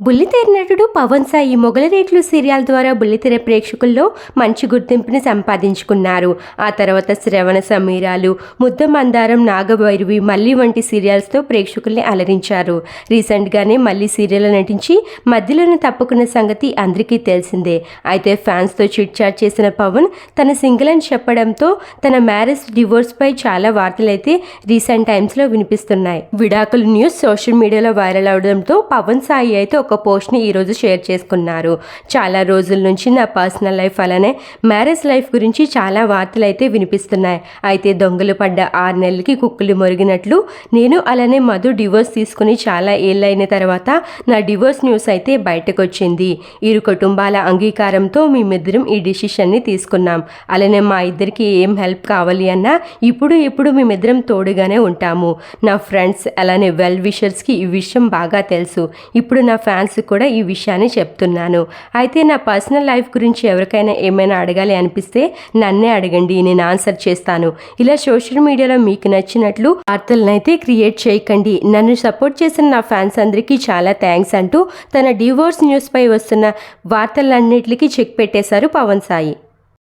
బుల్లితెర నటుడు పవన్ సాయి మొగల రేట్లు సీరియల్ ద్వారా బుల్లితెర ప్రేక్షకుల్లో మంచి గుర్తింపుని సంపాదించుకున్నారు. ఆ తర్వాత శ్రవణ సమీరాలు ముద్ద మందారం నాగభైరవి మల్లి వంటి సీరియల్స్తో ప్రేక్షకుల్ని అలరించారు. రీసెంట్గానే మళ్ళీ సీరియల్ నటించి మధ్యలోనే తప్పుకున్న సంగతి అందరికీ తెలిసిందే. అయితే ఫ్యాన్స్తో చిట్ చాట్ చేసిన పవన్ తన సింగిల్ అని చెప్పడంతో తన మ్యారేజ్ డివోర్స్పై చాలా వార్తలైతే రీసెంట్ టైమ్స్లో వినిపిస్తున్నాయి. విడాకుల న్యూస్ సోషల్ మీడియాలో వైరల్ అవడంతో పవన్ సాయి అయితే ఒక పోస్ట్ని ఈరోజు షేర్ చేసుకున్నారు. చాలా రోజుల నుంచి నా పర్సనల్ లైఫ్ అలానే మ్యారేజ్ లైఫ్ గురించి చాలా వార్తలు అయితే వినిపిస్తున్నాయి. అయితే దొంగలు పడ్డ ఆరు నెలలకి కుక్కలు మొరిగినట్లు నేను అలానే మధు డివోర్స్ తీసుకుని చాలా ఏళ్ళైన తర్వాత నా డివోర్స్ న్యూస్ అయితే బయటకు వచ్చింది ఇరు కుటుంబాల అంగీకారంతో మేమిద్దరం ఈ డిసిషన్ని తీసుకున్నాం. అలానే మా ఇద్దరికి ఏం హెల్ప్ కావాలి అన్నా ఇప్పుడు ఇప్పుడు మేమిద్దరం తోడుగానే ఉంటాము. నా ఫ్రెండ్స్ అలానే వెల్ విషర్స్కి ఈ విషయం బాగా తెలుసు. ఇప్పుడు నా ఫ్యాన్స్ కూడా ఈ విషయాన్ని చెప్తున్నాను. అయితే నా పర్సనల్ లైఫ్ గురించి ఎవరికైనా ఏమైనా అడగాలి అనిపిస్తే నన్నే అడగండి నేను ఆన్సర్ చేస్తాను. ఇలా సోషల్ మీడియాలో మీకు నచ్చినట్లు వార్తలనైతే క్రియేట్ చేయకండి. నన్ను సపోర్ట్ చేసిన నా ఫ్యాన్స్ అందరికీ చాలా థ్యాంక్స్ అంటూ తన డివోర్స్ న్యూస్పై వస్తున్న వార్తలన్నిటికీ చెక్ పెట్టేశారు పవన్ సాయి.